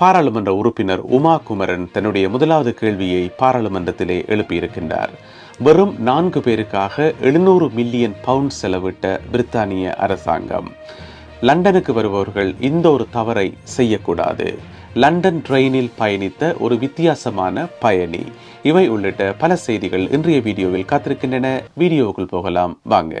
பாராளுமன்ற உறுப்பினர் உமா குமரன் தன்னுடைய முதலாவது கேள்வியை பாராளுமன்றத்திலே எழுப்பியிருக்கின்றார். வெறும் நான்கு பேருக்காக எழுநூறு மில்லியன் பவுண்ட் செலவிட்ட பிரித்தானிய அரசாங்கம். லண்டனுக்கு வருபவர்கள் இந்த ஒரு தவறை செய்யக்கூடாது. லண்டன் ட்ரெயினில் பயணித்த ஒரு வித்தியாசமான பயணி. இவை உள்ளிட்ட பல செய்திகள் இன்றைய வீடியோவில் காத்திருக்கின்றன. வீடியோவுக்குள் போகலாம். வாங்க.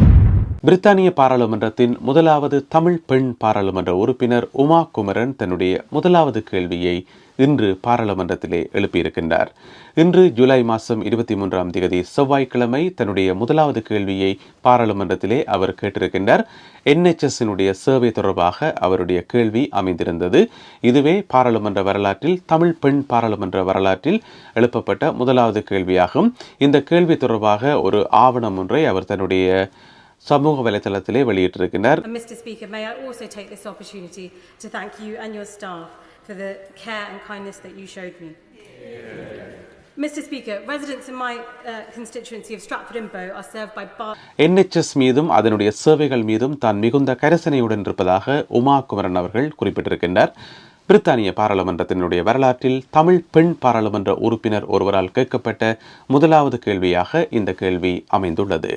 பிரித்தானிய பாராளுமன்றத்தின் முதலாவது தமிழ் பெண் பாராளுமன்ற உறுப்பினர் உமா குமரன் தன்னுடைய முதலாவது கேள்வியை இன்று பாராளுமன்றத்திலே எழுப்பியிருக்கின்றார். இன்று ஜூலை மாதம் இருபத்தி மூன்றாம் தேதி செவ்வாய்க்கிழமை தன்னுடைய முதலாவது கேள்வியை பாராளுமன்றத்திலே அவர் கேட்டிருக்கின்றார். என்ஹெச்எஸ்னுடைய சேவை தொடர்பாக அவருடைய கேள்வி அமைந்திருந்தது. இதுவே பாராளுமன்ற வரலாற்றில் தமிழ் பெண் பாராளுமன்ற வரலாற்றில் எழுப்பப்பட்ட முதலாவது கேள்வியாகும். இந்த கேள்வி தொடர்பாக ஒரு ஆவணம் ஒன்றை அவர் தன்னுடைய சமூக வலைதளத்திலே வெளியிட்டிருக்கிறார் Mr Speaker, may I also take this opportunity to thank you and your staff for the care and kindness that you showed me. Mr Speaker, residents in my uh, constituency of Stratford and Bow are served by bar NHS மீதும் அதனுடைய சேவைகள் மீதும் தான் மிகுந்த கரிசனையுடன் இருப்பதாக உமா குமரன் அவர்கள் குறிப்பிட்டிருக்கின்றார் பிரித்தானிய பாராளுமன்றத்தினுடைய வரலாற்றில் தமிழ் பெண் பாராளுமன்ற உறுப்பினர் ஒருவரால் கேட்கப்பட்ட முதலாவது கேள்வியாக இந்த கேள்வி அமைந்துள்ளது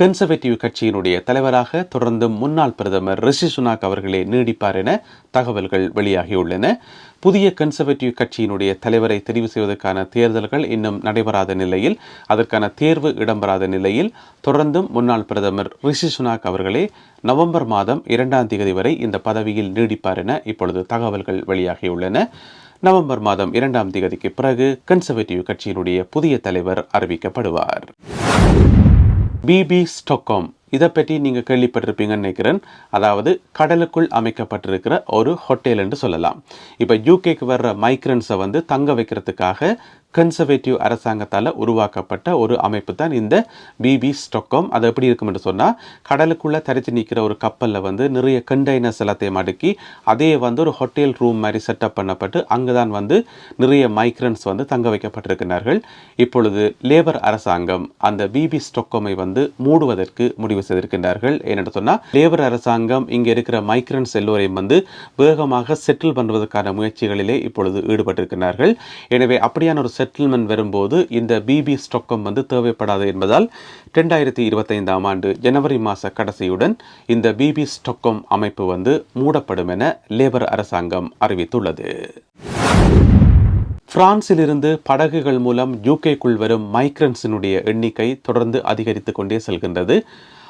கன்சர்வேட்டிவ் கட்சியினுடைய தலைவராக தொடர்ந்து முன்னாள் பிரதமர் ரிஷி சுனாக் அவர்களே நீடிப்பார் என தகவல்கள் வெளியாகியுள்ளன. புதிய கன்சர்வேட்டிவ் கட்சியினுடைய தலைவரை தெரிவு செய்வதற்கான தேர்தல்கள் இன்னும் நடைபெறாத நிலையில் அதற்கான தேர்வு இடம்பெறாத நிலையில் தொடர்ந்தும் முன்னாள் பிரதமர் ரிஷி சுனாக் அவர்களே நவம்பர் மாதம் இரண்டாம் தேதி வரை இந்த பதவியில் நீடிப்பார் என இப்பொழுது தகவல்கள் வெளியாகியுள்ளன. நவம்பர் மாதம் இரண்டாம் தேதிக்கு பிறகு கன்சர்வேட்டிவ் கட்சியினுடைய புதிய தலைவர் அறிவிக்கப்படுவார். பிபி ஸ்டொக்காம் இதை பற்றி நீங்கள் கேள்விப்பட்டிருப்பீங்கன்னு நினைக்கிறேன். அதாவது கடலுக்குள் அமைக்கப்பட்டிருக்கிற ஒரு ஹோட்டல் என்று சொல்லலாம். இப்போ யூகேக்கு வர்ற மைக்ரன்ஸை வந்து தங்க வைக்கிறதுக்காக கன்சர்வேட்டிவ் அரசாங்கத்தால் உருவாக்கப்பட்ட ஒரு அமைப்பு தான் இந்த பிபி ஸ்டொக்கம் அது எப்படி இருக்கும் என்று சொன்னால் கடலுக்குள்ளே தரித்து நிற்கிற ஒரு கப்பலில் வந்து நிறைய கண்டெய்னர்ஸ் எல்லாத்தையும் அடுக்கி அதே வந்து ஒரு ஹோட்டல் ரூம் மாதிரி செட்டப் பண்ணப்பட்டு அங்கே தான் வந்து நிறைய மைக்ரன்ஸ் வந்து தங்க வைக்கப்பட்டிருக்கிறார்கள். இப்பொழுது லேபர் அரசாங்கம் அந்த பிபி ஸ்டொக்கமை வந்து மூடுவதற்கு முடிவு செய்திருக்கின்றார்கள் ஏனென்று சொன்னால் லேபர் அரசாங்கம் இங்கே இருக்கிற மைக்ரன்ஸ் எல்லோரையும் வந்து வேகமாக செட்டில் பண்ணுவதற்கான முயற்சிகளிலே இப்பொழுது ஈடுபட்டிருக்கிறார்கள். எனவே அப்படியான ஒரு செட்டில்மெண்ட் வரும்போது இந்த பிபி ஸ்டொக்கம் வந்து தேவைப்படாது என்பதால் ரெண்டாயிரத்தி இருபத்தைந்தாம் ஆண்டு ஜனவரி மாத கடைசியுடன் இந்த பிபி ஸ்டொக்கம் அமைப்பு வந்து மூடப்படும் என லேபர் அரசாங்கம் அறிவித்துள்ளது. பிரான்சிலிருந்து படகுகள் மூலம் யூகேக்குள் வரும் மைக்ரன்ஸினுடைய எண்ணிக்கை தொடர்ந்து அதிகரித்து கொண்டே செல்கின்றது.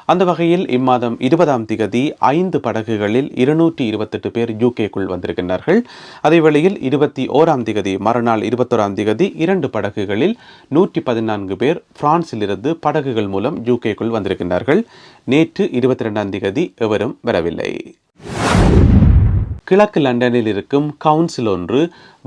அந்த வகையில் இம்மாதம் இருபதாம் திகதி ஐந்து படகுகளில் இருநூற்றி இருபத்தெட்டு பேர் யூகேக்குள் வந்திருக்கின்றார்கள். அதேவேளையில் இருபத்தி ஓராம் திகதி மறுநாள் இருபத்தோராம் திகதி இரண்டு படகுகளில் நூற்றி பதினான்கு பேர் பிரான்சிலிருந்து படகுகள் மூலம் யூகேக்குள் வந்திருக்கின்றார்கள். நேற்று இருபத்தி ரெண்டாம் திகதி எவரும் வரவில்லை. கிழக்கு லண்டனில் இருக்கும் கவுன்சில் ஒன்று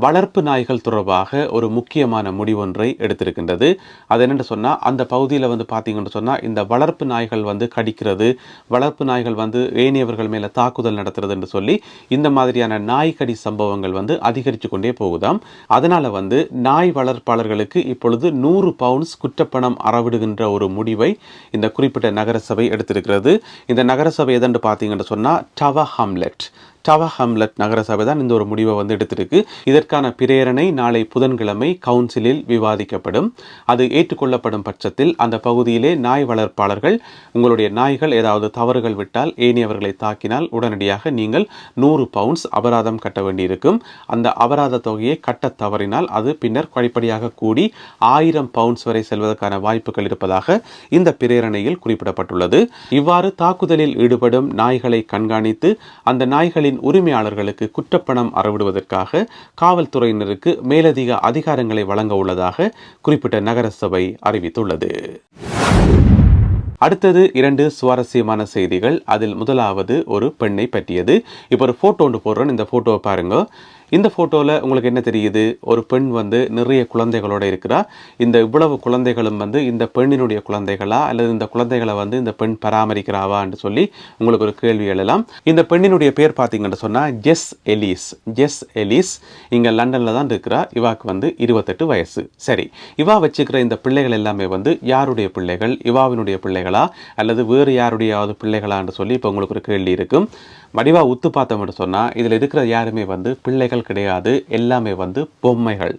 வளர்ப்பு நாய்கள் தொடர்பாக ஒரு முக்கியமான முடிவொன்றை எடுத்திருக்கின்றது. அது என்னென்னு சொன்னால் அந்த பகுதியில் வந்து பார்த்தீங்கன்னு சொன்னால் இந்த வளர்ப்பு நாய்கள் வந்து கடிக்கிறது வளர்ப்பு நாய்கள் வந்து ஏனியவர்கள் மேலே தாக்குதல் நடத்துறது என்று சொல்லி இந்த மாதிரியான நாய் கடி சம்பவங்கள் வந்து அதிகரித்து கொண்டே போகுதாம். அதனால் வந்து நாய் வளர்ப்பாளர்களுக்கு இப்பொழுது நூறு பவுண்ட்ஸ் குற்றப்பணம் அறவிடுகின்ற ஒரு முடிவை இந்த குறிப்பிட்ட நகரசபை எடுத்திருக்கிறது. இந்த நகரசபை எதென்று பார்த்தீங்கன்னு சொன்னால் டவ ஹம்லெட் டவ ஹம்லட் நகரசபை தான் இந்த ஒரு முடிவை வந்து எடுத்திருக்கு. இதற்கான பிரேரணை நாளை புதன்கிழமை கவுன்சிலில் விவாதிக்கப்படும். அது ஏற்றுக்கொள்ளப்படும் பட்சத்தில் அந்த பகுதியிலே நாய் வளர்ப்பாளர்கள் உங்களுடைய நாய்கள் ஏதாவது தவறுகள் விட்டால் ஏனியவர்களை தாக்கினால் உடனடியாக நீங்கள் நூறு பவுண்ட்ஸ் அபராதம் கட்ட வேண்டியிருக்கும். அந்த அபராத தொகையை கட்ட தவறினால் அது பின்னர் படிப்படியாக கூடி ஆயிரம் பவுண்ட்ஸ் வரை செல்வதற்கான வாய்ப்புகள் இருப்பதாக இந்த பிரேரணையில் குறிப்பிடப்பட்டுள்ளது. இவ்வாறு தாக்குதலில் ஈடுபடும் நாய்களை கண்காணித்து அந்த நாய்களின் உரிமையாளர்களுக்கு குற்றப்பணம் அறவிடுவதற்காக காவல்துறையினருக்கு மேலதிக அதிகாரங்களை வழங்க உள்ளதாக குறிப்பிட்ட நகரசபை அறிவித்துள்ளது. அடுத்தது இரண்டு சுவாரஸ்யமான செய்திகள். அதில் முதலாவது ஒரு பெண்ணை பற்றியது. இப்போ ஒரு ஃபோட்டோ ஒன்று போடுறேன். இந்த ஃபோட்டோவை பாருங்க. இந்த ஃபோட்டோவில் உங்களுக்கு என்ன தெரியுது? ஒரு பெண் வந்து நிறைய குழந்தைகளோட இருக்கிறா. இந்த இவ்வளவு குழந்தைகளும் வந்து இந்த பெண்ணினுடைய குழந்தைகளா? அல்லது இந்த குழந்தைகளை வந்து இந்த பெண் பராமரிக்கிறாவான்னு சொல்லி உங்களுக்கு ஒரு கேள்வி எழலாம். இந்த பெண்ணினுடைய பேர் பார்த்தீங்கன்னு சொன்னால் ஜெஸ் எலிஸ். ஜெஸ் எலிஸ் இங்கே லண்டனில் தான் இருக்கிறா. இவாக்கு வந்து இருபத்தெட்டு வயசு. சரி இவா வச்சுக்கிற இந்த பிள்ளைகள் எல்லாமே வந்து யாருடைய பிள்ளைகள்? இவாவினுடைய பிள்ளைகளா? அல்லது வேறு யாருடையாவது பிள்ளைகளான்னு சொல்லி இப்போ உங்களுக்கு ஒரு கேள்வி இருக்கும். வடிவா உத்து பார்த்தோம்னு சொன்னால் இதில் இருக்கிற யாருமே வந்து பிள்ளைகள் கிடையாது எல்லாமே வந்து பொம்மைகள்.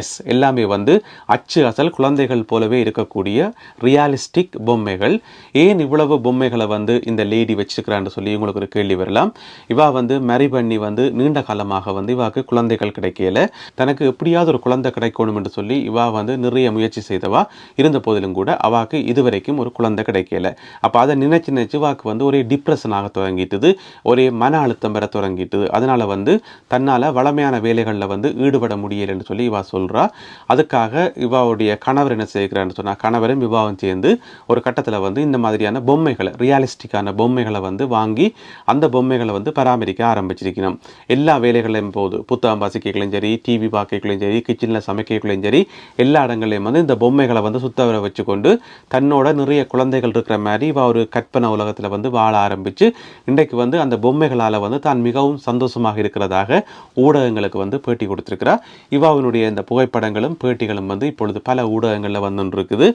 எஸ் எல்லாமே வந்து அச்சு அசல் குழந்தைகள் போலவே இருக்கக்கூடிய ரியாலிஸ்டிக் பொம்மைகள். ஏன் இவ்வளவு பொம்மைகளை வந்து இந்த லேடி வச்சுருக்கிறான்னு சொல்லி உங்களுக்கு ஒரு கேள்வி வரலாம். இவா வந்து மேரி பண்ணி வந்து நீண்ட காலமாக வந்து இவாக்கு குழந்தைகள் கிடைக்கல. தனக்கு எப்படியாவது ஒரு குழந்தை கிடைக்கணும் என்று சொல்லி இவா வந்து நிறைய முயற்சி செய்தவா இருந்த போதிலும் கூட அவாக்கு இதுவரைக்கும் ஒரு குழந்தை கிடைக்கல. அப்போ அதை நினைச்சு நினைச்சு வாக்கு வந்து ஒரே டிப்ரெஷன் ஆக தொடங்கிட்டுது ஒரே மன அழுத்தம் பெற தொடங்கிட்டுது அதனால் வந்து தன்னால் வளமையான வேலைகளில் வந்து ஈடுபட முடியலைன்னு சொல்லி இவா சொல்கிறா அதுக்காக இவாவுடைய கணவர் என்ன செய்கிறான்னு சொன்னா கணவரும் இவாவும் சேர்ந்து ஒரு கட்டத்தில் வந்து இந்த மாதிரியான பொம்மைகளை ரியாலிஸ்டிக்கான பொம்மைகளை வந்து வாங்கி அந்த பொம்மைகளை வந்து பராமரிக்க ஆரம்பிச்சிருக்கணும். எல்லா வேலைகளையும் போது புத்தகம் வாசிக்கலையும் சரி டிவி பார்க்கலையும் சரி கிச்சனில் சமைக்கலையும் சரி எல்லா இடங்களையும் வந்து இந்த பொம்மைகளை வந்து சுத்த வர வச்சுக்கொண்டு தன்னோட நிறைய குழந்தைகள் இருக்கிற மாதிரி இவ ஒரு கற்பனை உலகத்தில் வந்து வாழ ஆரம்பித்து இன்றைக்கு வந்து அந்த பொம்மைகளால் வந்து தான் மிகவும் சந்தோஷமாக இருக்கிறதாக ஊடகங்களுக்கு வந்து பேட்டி கொடுத்துருக்கிறார். இவாவினுடைய இந்த புகைப்படங்களும் பேட்டிகளும் வந்து இப்பொழுது பல ஊடகங்களில் வந்து இருக்குது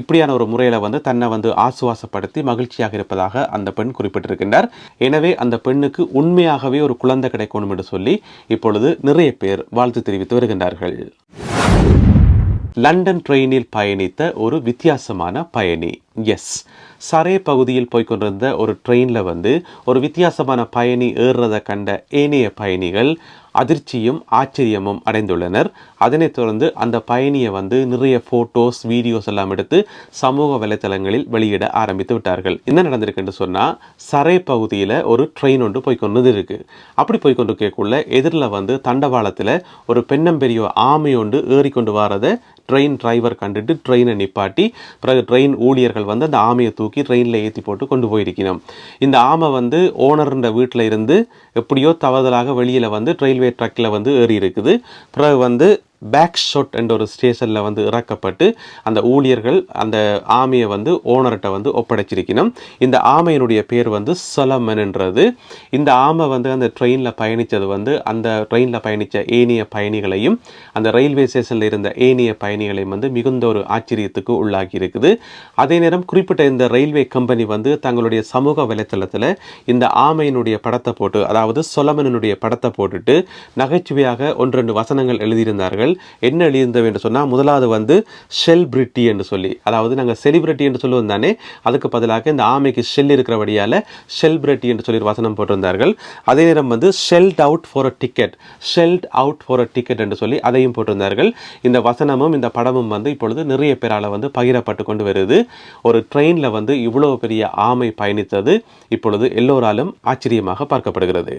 இப்படியான ஒரு முறையில் வந்து தன்னை வந்து ஆசுவாசப்படுத்தி மகிழ்ச்சியாக இருப்பதாக அந்த பெண் குறிப்பிட்டிருக்கின்றார். எனவே அந்த பெண்ணுக்கு உண்மையாகவே ஒரு குழந்தை கிடைக்கணும் என்று சொல்லி இப்பொழுது நிறைய பேர் வாழ்த்து தெரிவித்து வருகின்றார்கள். லண்டன் ட்ரெயினில் பயணித்த ஒரு வித்தியாசமான பயணி. எஸ் சரே பகுதியில் போய் கொண்டிருந்த ஒரு ட்ரெயினில் வந்து ஒரு வித்தியாசமான பயணி ஏறுறதை கண்ட ஏனைய பயணிகள் அதிர்ச்சியும் ஆச்சரியமும் அடைந்துள்ளனர். அதனைத் தொடர்ந்து அந்த பயணியை வந்து நிறைய ஃபோட்டோஸ் வீடியோஸ் எல்லாம் எடுத்து சமூக வலைத்தளங்களில் வெளியிட ஆரம்பித்து விட்டார்கள். என்ன நடந்திருக்குன்னு சொன்னால் சரே பகுதியில் ஒரு ட்ரெயின் ஒன்று போய்கொண்டு இருக்குது இருக்கு. அப்படி போய்கொண்டு கேட்குள்ள எதிரில் வந்து தண்டவாளத்தில் ஒரு பெண்ணம்பெரிய ஆமை ஒன்று ஏறிக்கொண்டு வரதை ட்ரெயின் டிரைவர் கண்டுட்டு ட்ரெயினை நிப்பாட்டி பிறகு ட்ரெயின் ஊழியர்கள் வந்து அந்த ஆமையை தூக்கி ட்ரெயினில் ஏற்றி போட்டு கொண்டு போயிருக்கணும். இந்த ஆமை வந்து ஓனர்ன்ற வீட்டில் இருந்து எப்படியோ தவறுதலாக வெளியில் வந்து ரயில்வே ட்ரக்கில் வந்து ஏறி இருக்குது பிறகு வந்து பேக் ஷாட் என்ற ஒரு ஸ்டேஷனில் வந்து இறக்கப்பட்டு அந்த ஊழியர்கள் அந்த ஆமையை வந்து ஓனர்கிட்ட வந்து ஒப்படைச்சிருக்கணும். இந்த ஆமையினுடைய பேர் வந்து சொலமன்ன்றது இந்த ஆமை வந்து அந்த ட்ரெயினில் பயணித்தது வந்து அந்த ட்ரெயினில் பயணித்த ஏனைய பயணிகளையும் அந்த ரயில்வே ஸ்டேஷனில் இருந்த ஏனைய பயணிகளையும் வந்து மிகுந்த ஒரு ஆச்சரியத்துக்கு உள்ளாகி இருக்குது அதே நேரம் குறிப்பிட்ட இந்த ரயில்வே கம்பெனி வந்து தங்களுடைய சமூக வலைத்தளத்தில் இந்த ஆமையினுடைய படத்தை போட்டு அதாவது சொலமனுடைய படத்தை போட்டுட்டு நகைச்சுவையாக ஒன்று ரெண்டு வசனங்கள் எழுதியிருந்தார்கள். என்ன எழுதியிருந்தவை என்று சொன்னால் முதலாவது வந்து ஷெல் பிரிட்டி என்று சொல்லி. அதாவது நாங்கள் செலிபிரிட்டி என்று சொல்லுவோம் தானே? அதுக்கு பதிலாக இந்த ஆமைக்கு ஷெல் இருக்கிறபடியால் ஷெல் பிரிட்டி என்று சொல்லி வசனம் போட்டிருந்தார்கள். அதே நேரம் வந்து shelled out for a ticket shelled out for a ticket என்று சொல்லி அதையும் போட்டிருந்தார்கள். இந்த வசனமும் இந்த படமும் வந்து இப்பொழுது நிறைய பேரால் வந்து பகிரப்பட்டு கொண்டு வருது. ஒரு ட்ரெயினில் வந்து இவ்வளோ பெரிய ஆமை பயணித்தது இப்பொழுது எல்லோராலும் ஆச்சரியமாக பார்க்கப்படுகிறது.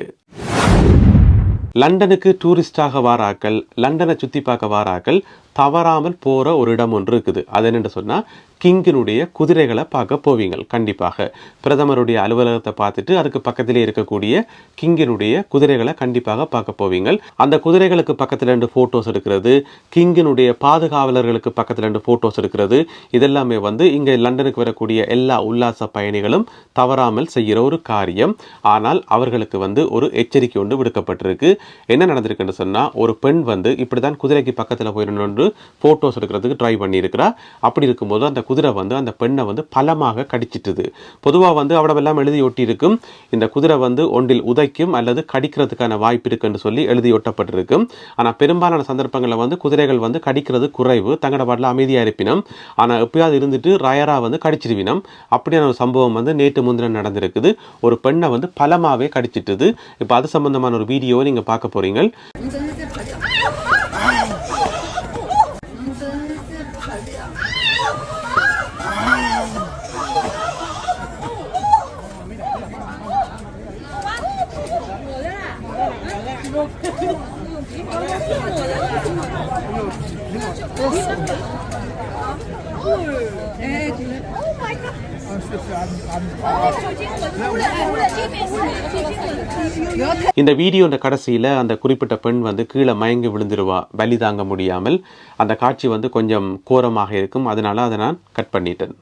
லண்டனுக்கு டூரிஸ்டாக வாராக்கள் லண்டனை சுற்றி பார்க்க வாராக்கள் தவறாமல் போகிற ஒரு இடம் ஒன்று இருக்குது. அது என்னென்னு சொன்னால் கிங்கினுடைய குதிரைகளை பார்க்க போவீங்க கண்டிப்பாக. பிரதமருடைய அலுவலகத்தை பார்த்துட்டு அதுக்கு பக்கத்திலே இருக்கக்கூடிய கிங்கினுடைய குதிரைகளை கண்டிப்பாக பார்க்க போவீங்க அந்த குதிரைகளுக்கு பக்கத்தில் ரெண்டு ஃபோட்டோஸ் எடுக்கிறது கிங்கினுடைய பாதுகாவலர்களுக்கு பக்கத்தில் ரெண்டு ஃபோட்டோஸ் எடுக்கிறது. இதெல்லாமே வந்து இங்கே லண்டனுக்கு வரக்கூடிய எல்லா உல்லாச பயணிகளும் தவறாமல் செய்கிற ஒரு காரியம். ஆனால் அவர்களுக்கு வந்து ஒரு எச்சரிக்கை ஒன்று விடுக்கப்பட்டிருக்கு. என்ன நடந்திருக்குன்னு சொன்னால் ஒரு பெண் வந்து இப்படி தான் குதிரைக்கு பக்கத்தில் போயிடணும்னு ஃபோட்டோஸ் எடுக்கிறதுக்கு ட்ரை பண்ணியிருக்கிறா. அப்படி இருக்கும்போது அந்த குதிரை வந்து அந்த பெண்ணை வந்து பலமாக கடிச்சிட்டுது. பொதுவாக வந்து அவ்வளவெல்லாம் எழுதி ஒட்டிருக்கும் இந்த குதிரை வந்து ஒன்றில் உதைக்கும் அல்லது கடிக்கிறதுக்கான வாய்ப்பு இருக்குன்னு சொல்லி எழுதி ஒட்டப்பட்டிருக்கும் ஆனால் பெரும்பாலான சந்தர்ப்பங்களில் வந்து குதிரைகள் வந்து கடிக்கிறது குறைவு. தங்கட பாட்டில் அமைதியாக இருப்பினும். ஆனால் எப்பயாவது இருந்துட்டு ரயராக வந்து கடிச்சிருவினம். அப்படியான ஒரு சம்பவம் வந்து நேற்று முந்தினம் நடந்திருக்குது. ஒரு பெண்ணை வந்து பலமாகவே கடிச்சிட்டுது. இப்போ அது சம்பந்தமான ஒரு வீடியோவை நீங்கள் பார்க்க போகிறீங்க இந்த வீடியோ கடைசியில் அந்த குறிப்பிட்ட பெண் வந்து கீழே மயங்கி விழுந்துருவா. பலி தாங்க முடியாமல். அந்த காட்சி வந்து கொஞ்சம் கோரமாக இருக்கும். அதனால அதை நான் கட் பண்ணிட்டேன்.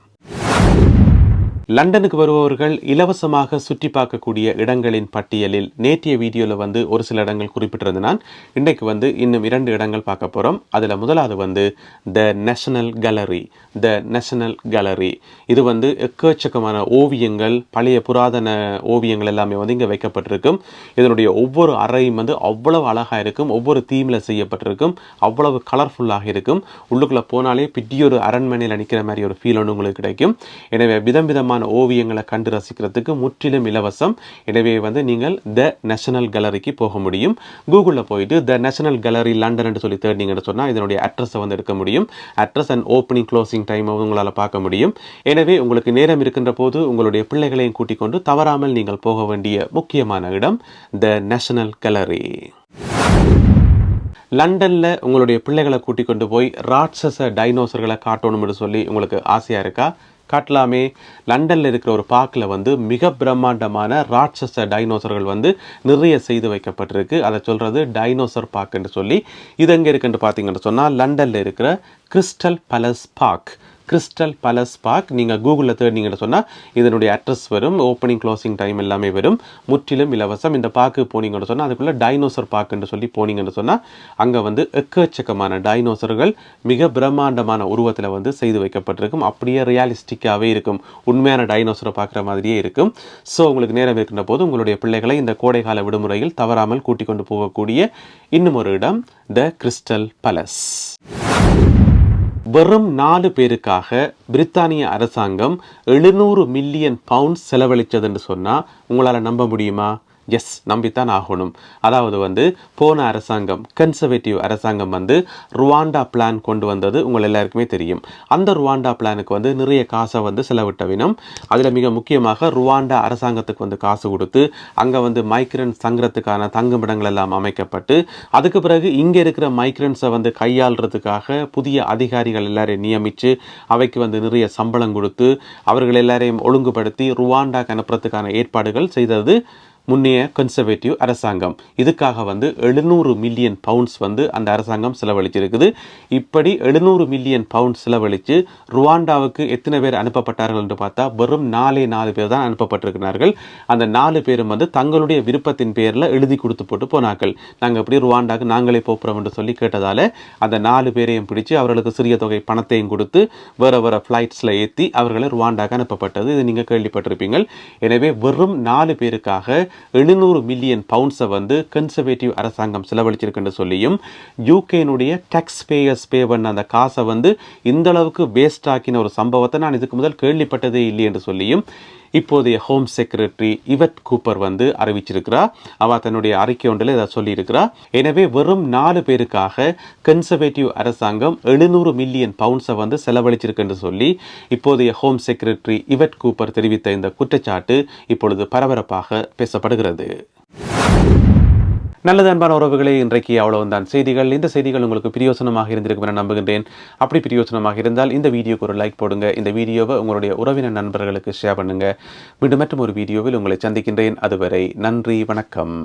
லண்டனுக்கு வருபவர்கள் இலவசமாக சுற்றி பார்க்கக்கூடிய இடங்களின் பட்டியலில் நேற்றைய வீடியோவில் வந்து ஒரு சில இடங்கள் குறிப்பிட்டிருந்த நான். இன்றைக்கு வந்து இன்னும் இரண்டு இடங்கள் பார்க்க போகிறோம் அதில் முதலாவது வந்து the national gallery the national gallery இது வந்து எக்கச்சக்கமான ஓவியங்கள் பழைய புராதன ஓவியங்கள் எல்லாமே வந்து இங்கே வைக்கப்பட்டிருக்கும். இதனுடைய ஒவ்வொரு அறையும் வந்து அவ்வளவு அழகாக இருக்கும் ஒவ்வொரு தீமில் செய்யப்பட்டிருக்கும் அவ்வளவு கலர்ஃபுல்லாக இருக்கும். உள்ளுக்குள்ளே போனாலே பிட்டியொரு அரண்மனையில் நிற்கிற மாதிரி ஒரு ஃபீல் ஒன்று உங்களுக்கு கிடைக்கும். எனவே விதம் அற்புதமான ஓவியங்களை கண்டு ரசிக்கிறதுக்கு முற்றிலும் இலவசம். எனவே வந்து நீங்கள் த நேஷனல் கேலரிக்கு போக முடியும். கூகுளில் போயிட்டு த நேஷனல் கேலரி லண்டன் சொல்லி தேடினீங்கன்னு சொன்னால் இதனுடைய அட்ரஸை வந்து எடுக்க முடியும். அட்ரஸ் அண்ட் ஓப்பனிங் க்ளோசிங் டைமை உங்களால் பார்க்க முடியும். எனவே உங்களுக்கு நேரம் இருக்கின்ற போது உங்களுடைய பிள்ளைகளையும் கூட்டிக் கொண்டு தவறாமல் நீங்கள் போக வேண்டிய முக்கியமான இடம் த நேஷனல் கேலரி லண்டனில் உங்களுடைய பிள்ளைகளை கூட்டிக் கொண்டு போய் ராட்சச டைனோசர்களை காட்டணும்னு சொல்லி உங்களுக்கு ஆசையாக இருக்கா? காட்டலாமே லண்டனில் இருக்கிற ஒரு பார்க்கில் வந்து மிக பிரம்மாண்டமான ராட்சச டைனோசர்கள் வந்து நிறைய செய்து வைக்கப்பட்டிருக்கு. அதை சொல்கிறது டைனோசர் பார்க்குன்னு சொல்லி இது எங்கே இருக்குன்னு பார்த்தீங்கன்னு சொன்னால் லண்டனில் இருக்கிற crystal palace park crystal palace park நீங்கள் கூகுளில் தேடினீங்கன்னு சொன்னால் இதனுடைய அட்ரஸ் வரும். ஓப்பனிங் க்ளோசிங் டைம் எல்லாமே வரும். முற்றிலும் இலவசம். இந்த பார்க்கு போனீங்கன்னு சொன்னால் அதுக்குள்ளே டைனோசர் பார்க்குன்னு சொல்லி போனீங்கன்னு சொன்னால் அங்கே வந்து எக்கச்சக்கமான டைனோசர்கள் மிக பிரம்மாண்டமான உருவத்தில் வந்து செய்து வைக்கப்பட்டிருக்கும். அப்படியே ரியாலிஸ்டிக்காகவே இருக்கும். உண்மையான டைனோசரை பார்க்குற மாதிரியே இருக்கும். ஸோ உங்களுக்கு நேரம் இருக்கின்ற போது உங்களுடைய பிள்ளைகளை இந்த கோடைகால விடுமுறையில் தவறாமல் கூட்டிக் கொண்டு போகக்கூடிய இன்னும் ஒரு இடம் த கிறிஸ்டல் பலஸ் வெறும் நாலு பேருக்காக பிரித்தானிய அரசாங்கம் எழுநூறு மில்லியன் பவுண்ட்ஸ் செலவழித்ததுன்னு சொன்னால் உங்களால் நம்ப முடியுமா? எஸ் நம்பித்தான் ஆகணும். அதாவது வந்து போன அரசாங்கம் கன்சர்வேட்டிவ் அரசாங்கம் வந்து ருவாண்டா பிளான் கொண்டு வந்தது உங்கள் எல்லாருக்குமே தெரியும். அந்த ருவாண்டா பிளானுக்கு வந்து நிறைய காசை வந்து செலவிட்ட வினம் அதில் மிக முக்கியமாக ருவாண்டா அரசாங்கத்துக்கு வந்து காசு கொடுத்து அங்கே வந்து மைக்ரன்ஸ் தங்குறதுக்கான தங்குமிடங்கள் எல்லாம் அமைக்கப்பட்டு அதுக்கு பிறகு இங்கே இருக்கிற மைக்ரன்ஸை வந்து கையாளுறதுக்காக புதிய அதிகாரிகள் எல்லாரையும் நியமித்து அவைக்கு வந்து நிறைய சம்பளம் கொடுத்து அவர்கள் எல்லாரையும் ஒழுங்குபடுத்தி ருவாண்டாக்கு அனுப்புறதுக்கான ஏற்பாடுகள் செய்தது முன்னைய கன்சர்வேட்டிவ் அரசாங்கம். இதுக்காக வந்து எழுநூறு மில்லியன் பவுண்ட்ஸ் வந்து அந்த அரசாங்கம் செலவழிச்சிருக்குது. இப்படி எழுநூறு மில்லியன் பவுண்ட்ஸ் செலவழித்து ருவாண்டாவுக்கு எத்தனை பேர் அனுப்பப்பட்டார்கள் என்று பார்த்தா வெறும் நாலே நாலு பேர் தான் அனுப்பப்பட்டிருக்கிறார்கள். அந்த நாலு பேரும் வந்து தங்களுடைய விருப்பத்தின் பேரில் எழுதி கொடுத்து போட்டு போனார்கள். நாங்கள் எப்படி ருவாண்டாவுக்கு நாங்களே போகிறோம் என்று சொல்லி கேட்டதால் அந்த நாலு பேரையும் பிடிச்சு அவர்களுக்கு சிறிய தொகை பணத்தையும் கொடுத்து வேறு வேறு ஃப்ளைட்ஸில் ஏற்றி அவர்களை ருவாண்டாவுக்கு அனுப்பப்பட்டது. இது நீங்கள் கேள்விப்பட்டிருப்பீங்கள் எனவே வெறும் நாலு பேருக்காக எழுநூறு மில்லியன் பவுண்ட்ஸை வந்து கன்சர்வேட்டிவ் அரசாங்கம் செலவழிச்சிருக்குன்னு சொல்லியும் யூகேனுடைய டேக்ஸ் பேயர்ஸ் பே பண்ண அந்த காசை வந்து இந்த அளவுக்கு வேஸ்ட் ஆக்கின ஒரு சம்பவத்தை நான் இதுக்கு முதல் கேள்விப்பட்டதே இல்லை என்று சொல்லியும் இப்போதைய ஹோம் செக்ரட்டரி இவட் கூப்பர் வந்து அறிவிச்சிருக்கிறார் அவ தன்னுடைய அறிக்கை ஒன்றில் இதை சொல்லியிருக்கிறார் எனவே வெறும் நாலு பேருக்காக கன்சர்வேட்டிவ் அரசாங்கம் எழுநூறு மில்லியன் பவுண்ட்ஸை வந்து செலவழிச்சிருக்குன்னு சொல்லி இப்போதைய ஹோம் செக்ரட்டரி இவட் கூப்பர் தெரிவித்த இந்த குற்றச்சாட்டு இப்பொழுது பரபரப்பாக பேசப்படுகிறது. நல்லது அன்பான உறவுகளே இன்றைக்கு அவ்வளவுதான். செய்திகள் இந்த செய்திகள் உங்களுக்கு பிரியோசனமாக இருந்திருக்கும் என நம்புகின்றேன். அப்படி பிரியோசனமாக இருந்தால் இந்த வீடியோக்கு ஒரு லைக் போடுங்க. இந்த வீடியோவை உங்களுடைய உறவினர் நண்பர்களுக்கு ஷேர் பண்ணுங்க. மீண்டும் மற்றும் ஒரு வீடியோவில் உங்களை சந்திக்கின்றேன். அதுவரை நன்றி வணக்கம்.